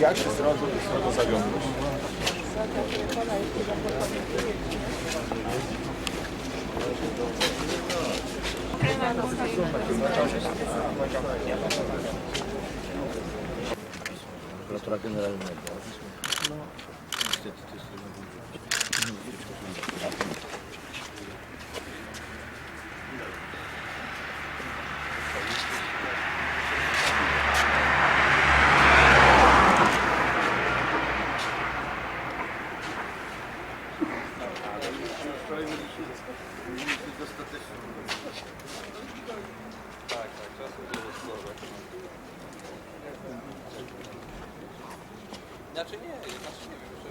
ja się zrodzę z tego zawiodłem. Prokuratora Generalnego. No, niestety to jest Znaczy nie, znaczy nie wiem, że...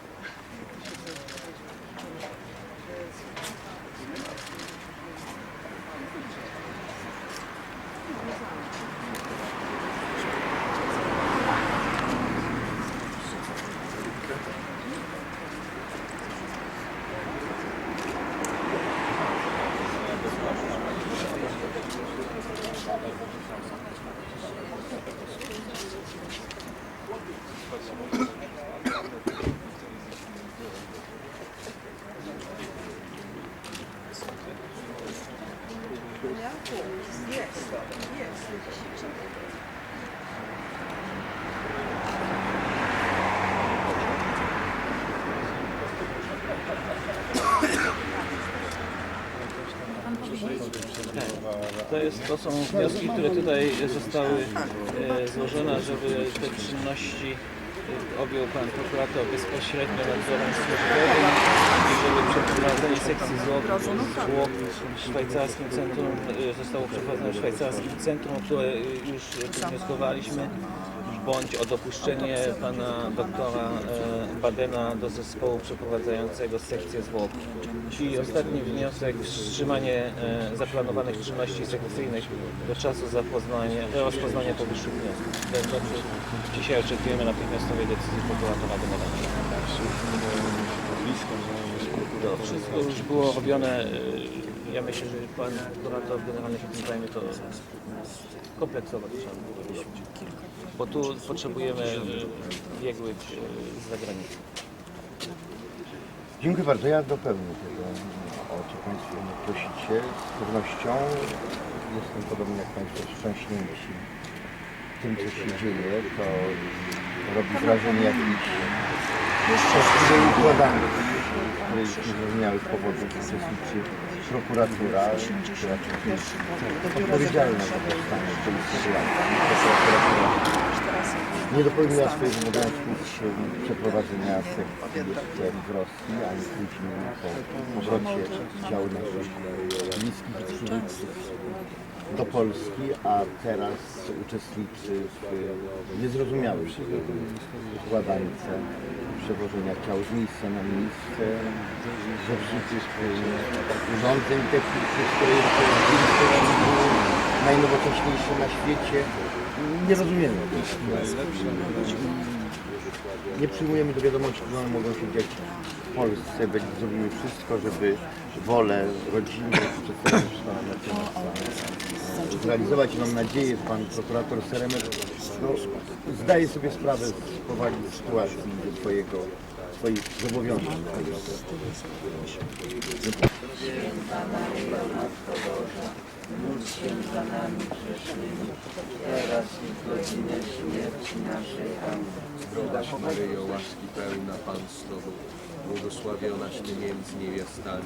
To, jest, to są wnioski, które tutaj zostały e, złożone, żeby te czynności e, objął Pan Prokurator bezpośrednio nadzorem służbowym i żeby przeprowadzenie sekcji zwłok w szwajcarskim centrum e, zostało przeprowadzone w szwajcarskim centrum, które już wnioskowaliśmy bądź o dopuszczenie pana doktora e, Badena do zespołu przeprowadzającego sekcję zwłok. I ostatni wniosek, wstrzymanie e, zaplanowanych czynności sekcyjnych do czasu zapoznania, rozpoznania powyższych wniosków. Dzisiaj oczekujemy natychmiastowej decyzji prokuratora generalnego. To wszystko już było robione. e, Ja myślę, że pan prokurator generalny się tym zajmie, to kompleksowo to trzeba było robić. Bo tu potrzebujemy e, biegłych e, z zagranicy. Dziękuję bardzo. Ja dopełnię tego, o co Państwo mnie prosicie. Z pewnością jestem podobnie jak Państwo wstrząśnięci tym, co się dzieje. To robi wrażenie jakiejś właściwej układany, w której z niezrozumiałych powodów uczestniczy prokuratura, która odpowiedzialna za powstanie tej sytuacji. Prokuratura. Nie dopełniła swoich obowiązków przeprowadzenia sekcji jeszcze w Rosji, ani później po powrocie działu naszych bliskich i przywódców do Polski, a teraz uczestniczy w niezrozumiałej układance przewożenia ciał z miejsca na miejsce, ze wszystkich em, urządzeń technicznych, które były najnowocześniejsze na świecie. Nie rozumiemy. Nie przyjmujemy do wiadomości, że one mogą się dziać w Polsce. Zrobimy wszystko, żeby wolę rodziny przedstawicielstwa na zrealizować. Mam nadzieję, że pan prokurator Seremet no, zdaje sobie sprawę z powagi sytuacji swojego, swoich zobowiązań. Módl się za nami grzesznymi, teraz i w godzinę śmierci naszej. Zdrowaś Maryjo, łaski pełna Pan z Tobą, błogosławionaś Ty między niewiastami,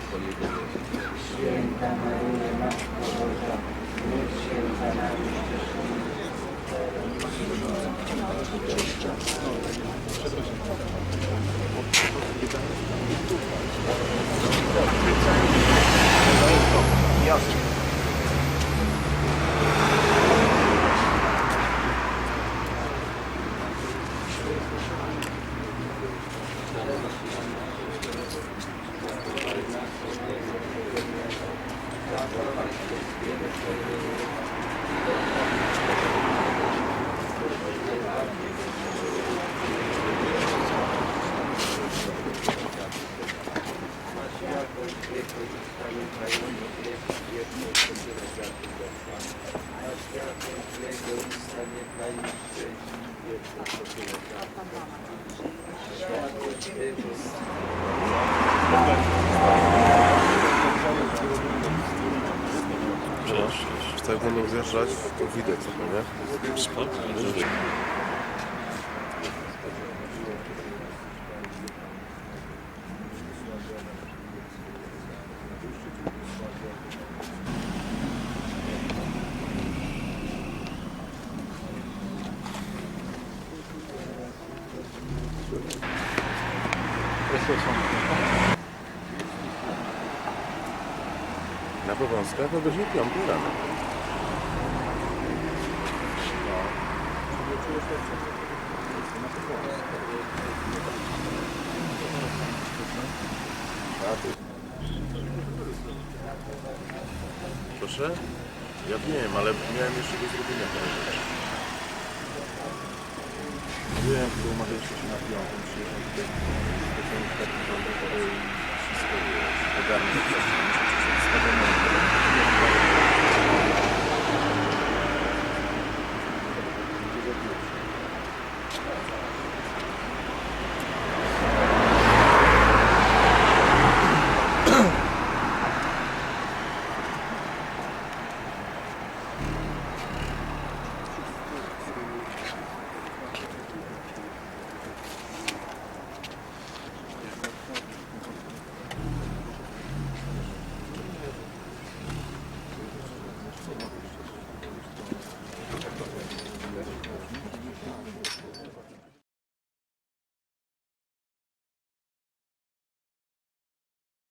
Twojego Jezus. Święta Maryjo, Matko Boża, módl się za nami grzesznymi, Przecież tak będą zjeżdżać, to widać sobie, nie? Spokojnie. Na Powązkach to godziny 5 rano. Proszę? Ja wiem, ale miałem jeszcze do zrobienia parę rzeczy. Wiem, że umawialiśmy się na piątą, przyjechać tutaj. Specjalnie tak, żeby ogarnąć.